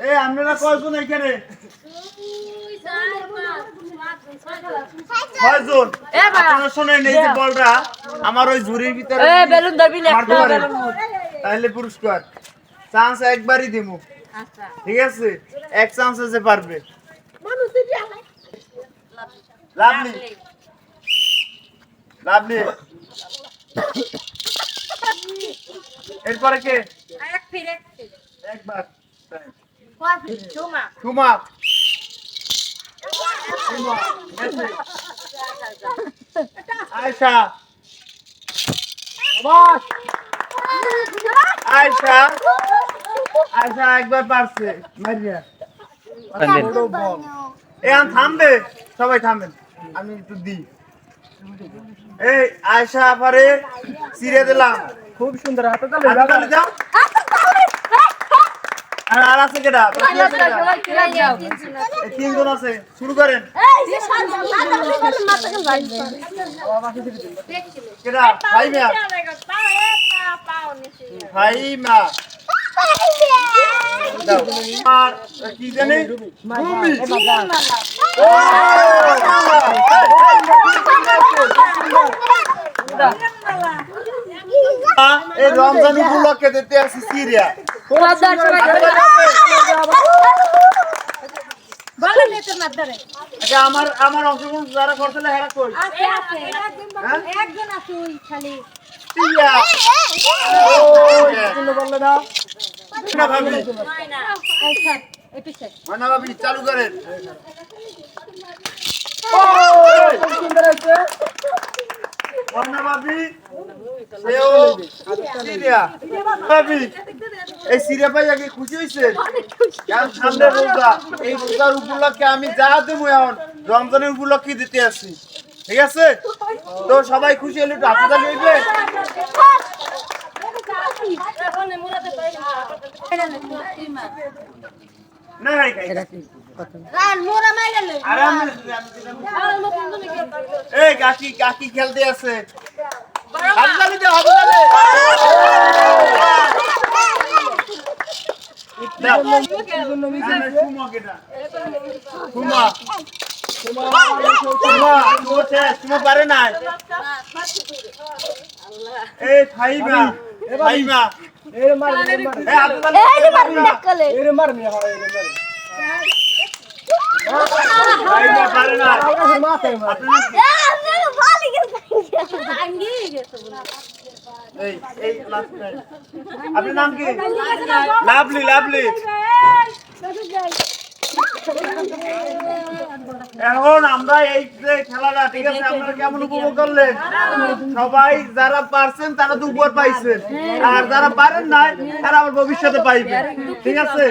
এই আপনারা কয়জন এখানে? কয়জন আপনারা শোনেন এই যে বলটা আমার ওই ঝুড়ির ভিতরে বেলুন ধরবি না মারতে একটা পারেন। বেলুন মুট। তাহলে পুরস্কার। চান্স একবারই দিমু। আচ্ছা। ঠিক আছে? এক চান্স আছে পারবে। লাভলি লাভলি এরপরে কে? এক ফির। একবার। আয়শা আয়শা আয়শা একবার পারছে। মারিয়া। এখন থামবে। সবাই থামবেন। আমি একটু দিই। এই আয়শা পারে চিরে দিলাম। খুব সুন্দর। হাতে তালে দাও। আর আর আছে কেডা? আছে এই তিনজন আছে। শুরু করেন। কেডা? দাও আর কি জানি? এই রমজান উপলক্ষে দিতে আসি সিরিয়া। আমার আমার অংশগ্রহণ যারা করছিল হেরা কই? একজন আছে ওই খালি আচ্ছা চালু করেন ভাবি এই সিরিয়া পাই আগে খুশি হইছে কারণ সামনে রোজা? এই রোজার উপলক্ষে আমি যা দেবো এখন রমজানের উপলক্ষে দিতে আসি। ঠিক আছে? তো সবাই খুশি হলে একটু হাতে তালি হইবে না ভাই এই কাকি কাকি খেলতে আছে। না, না, পারে নাই। এই। এর মার এর মার। এর মার এর মার। পারে মাথায় মার আপনার time। আপনার নাম কি? Lovely lovely. এখন আমরা এই যে খেলাটা ঠিক আছে আপনারা কেমন উপভোগ করলেন? সবাই যারা পারছেন তারা তো উপর পাইছেন। আর যারা পারেন নাই তারা আবার ভবিষ্যতে পাইবে। ঠিক আছে?